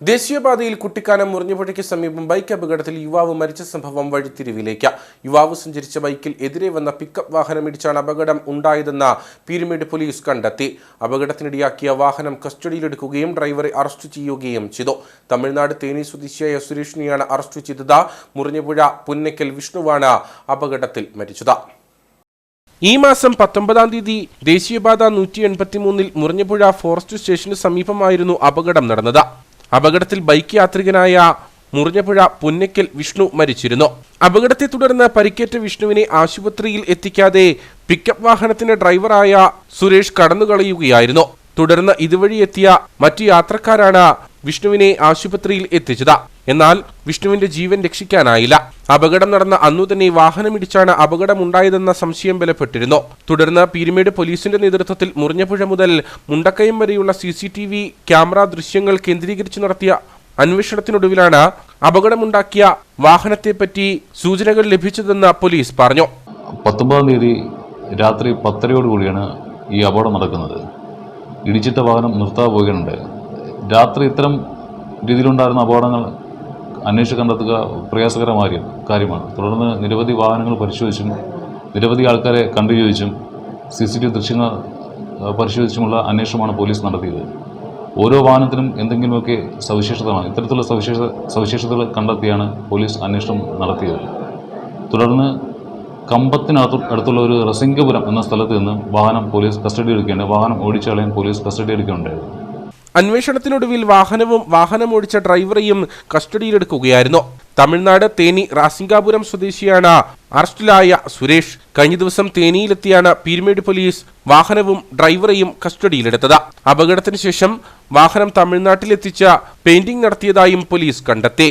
ദേശീയപാതയിൽ കുട്ടിക്കാനം മുറിഞ്ഞുപുഴയ്ക്ക് സമീപം ബൈക്ക് അപകടത്തിൽ യുവാവ് മരിച്ച സംഭവം വഴിത്തിരിവിലേക്ക്. യുവാവ് സഞ്ചരിച്ച ബൈക്കിൽ എതിരെ വന്ന പിക്കപ്പ് വാഹനമിടിച്ചാണ് അപകടം ഉണ്ടായതെന്ന് പീരുമേട് പോലീസ് കണ്ടെത്തി. അപകടത്തിനിടയാക്കിയ വാഹനം കസ്റ്റഡിയിലെടുക്കുകയും ഡ്രൈവറെ അറസ്റ്റ് ചെയ്യുകയും ചെയ്തു. തമിഴ്നാട് തേനി സ്വദേശിയായ സുരേഷിനെയാണ് അറസ്റ്റ് ചെയ്തത്. മുറിഞ്ഞുപുഴ പുന്നയ്ക്കൽ വിഷ്ണുവാണ് അപകടത്തിൽ മരിച്ചത്. ഈ മാസം പത്തൊമ്പതാം തീയതി ദേശീയപാത നൂറ്റി എൺപത്തിമൂന്നിൽ മുറിഞ്ഞപുഴ ഫോറസ്റ്റ് സ്റ്റേഷന് സമീപമായിരുന്നു അപകടം നടന്നത്. അപകടത്തിൽ ബൈക്ക് യാത്രികനായ മുറിഞ്ഞപ്പുഴ പുന്നയ്ക്കൽ വിഷ്ണു മരിച്ചിരുന്നു. അപകടത്തെ തുടർന്ന് പരിക്കേറ്റ വിഷ്ണുവിനെ ആശുപത്രിയിൽ എത്തിക്കാതെ പിക്കപ്പ് വാഹനത്തിന്റെ ഡ്രൈവറായ സുരേഷ് കടന്നുകളയുകയായിരുന്നു. തുടർന്ന് ഇതുവഴി എത്തിയ മറ്റു യാത്രക്കാരാണ് വിഷ്ണുവിനെ ആശുപത്രിയിൽ എത്തിച്ചത്. എന്നാൽ വിഷ്ണുവിന്റെ ജീവൻ രക്ഷിക്കാനായില്ല. അപകടം നടന്ന അന്നു തന്നെ വാഹനമിടിച്ചാണ് അപകടമുണ്ടായതെന്ന സംശയം ബലപ്പെട്ടിരുന്നു. തുടർന്ന് പീരുമേട് പോലീസിന്റെ നേതൃത്വത്തിൽ മുറിഞ്ഞപ്പുഴ മുതൽ മുണ്ടക്കയം വരെയുള്ള സി ക്യാമറ ദൃശ്യങ്ങൾ കേന്ദ്രീകരിച്ച് നടത്തിയ അന്വേഷണത്തിനൊടുവിലാണ് അപകടമുണ്ടാക്കിയ വാഹനത്തെപ്പറ്റി സൂചനകൾ ലഭിച്ചതെന്ന് പോലീസ് പറഞ്ഞു. പത്തൊമ്പതാം തീയതി രാത്രി പത്തരയോടുകൂടിയാണ് ഈ അപകടം നടക്കുന്നത്. ഇടിച്ചിട്ട വാഹനം നിർത്താതെ പോവുകയുണ്ട് രാത്രി ഇത്തരം രീതിയിലുണ്ടായിരുന്ന അപകടങ്ങൾ അന്വേഷിച്ച് കണ്ടെത്തുക പ്രയാസകരമായ കാര്യമാണ്. തുടർന്ന് നിരവധി വാഹനങ്ങൾ പരിശോധിച്ചും നിരവധി ആൾക്കാരെ കണ്ടുചോദിച്ചും സി സി ടി വി ദൃശ്യങ്ങൾ പരിശോധിച്ചുമുള്ള അന്വേഷണമാണ് പോലീസ് നടത്തിയത്. ഓരോ വാഹനത്തിനും എന്തെങ്കിലുമൊക്കെ സവിശേഷതകളാണ്. ഇത്തരത്തിലുള്ള സവിശേഷ സവിശേഷതകൾ കണ്ടെത്തിയാണ് പോലീസ് അന്വേഷണം നടത്തിയത്. തുടർന്ന് കമ്പത്തിനകത്ത് അടുത്തുള്ള ഒരു റസിംഗപുരം എന്ന സ്ഥലത്ത് നിന്ന് വാഹനം പോലീസ് കസ്റ്റഡി എടുക്കുകയാണ് വാഹനം ഓടിച്ചാളയും പോലീസ് കസ്റ്റഡി എടുക്കുകയുണ്ടായത് അന്വേഷണത്തിനൊടുവിൽ വാഹനവും വാഹനമോടിച്ച ഡ്രൈവറെയും കസ്റ്റഡിയിലെടുക്കുകയായിരുന്നു. തമിഴ്നാട് തേനി റാസിംഗാപുരം സ്വദേശിയാണ് അറസ്റ്റിലായ സുരേഷ്. കഴിഞ്ഞ ദിവസം തേനിയിലെത്തിയാണ് പീരുമേട് പോലീസ് വാഹനവും ഡ്രൈവറെയും കസ്റ്റഡിയിലെടുത്തത്. അപകടത്തിന് ശേഷം വാഹനം തമിഴ്നാട്ടിലെത്തിച്ച പെയിന്റിംഗ് നടത്തിയതായും പോലീസ് കണ്ടെത്തി.